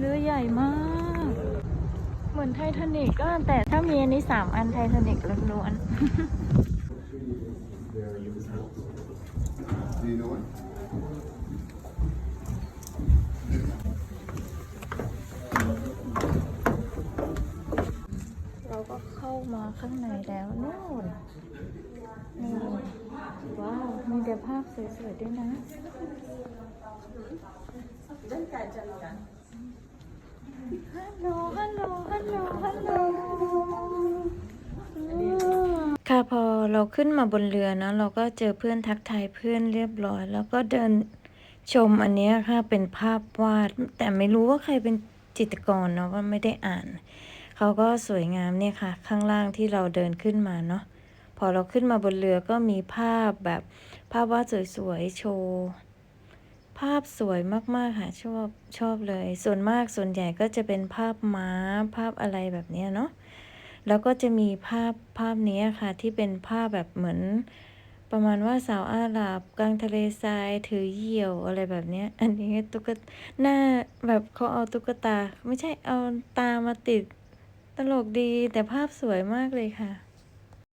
เรือใหญ่มาก เหมือนไททานิกก็แต่ถ้ามีอันนี้สามอันไททานิกล้วนๆเราก็เข้ามาข้างในแล้วนู่นนี่ว้าวมีแต่ภาพสวยๆด้วยนะลโหล ฮัลโหล ฮัลโหล ฮัลโหล ค่ะพอเราขึ้นมาบนเรือเนอะเราก็เจอเพื่อนทักทายเพื่อนเรียบร้อย แล้วก็เดินชมอันเนี้ยค่ะเป็นภาพวาด แต่ไม่รู้ว่าใครเป็นจิตรกรเนาะว่าไม่ได้อ่าน เขาก็สวยงามเนี่ยค่ะ ข้างล่างที่เราเดินขึ้นมาเนาะพอเราขึ้นมาบนเรือก็มีภาพแบบภาพวาดสวยๆโชว์ ภาพสวยมากๆค่ะชอบชอบเลย ส่วนมากส่วนใหญ่ก็จะเป็นภาพม้าภาพอะไรแบบเนี้ยเนาะแล้วก็จะมีภาพภาพนี้ค่ะ ที่เป็นภาพแบบเหมือน ประมาณว่าสาวอาหรับกลางทะเลทรายถือเหยี่ยวอะไรแบบเนี้ยอันนี้ตุ๊กตาหน้าแบบเขาเอาตุ๊กตา ไม่ใช่เอาตามาติดตลกดีแต่ภาพสวยมากเลยค่ะ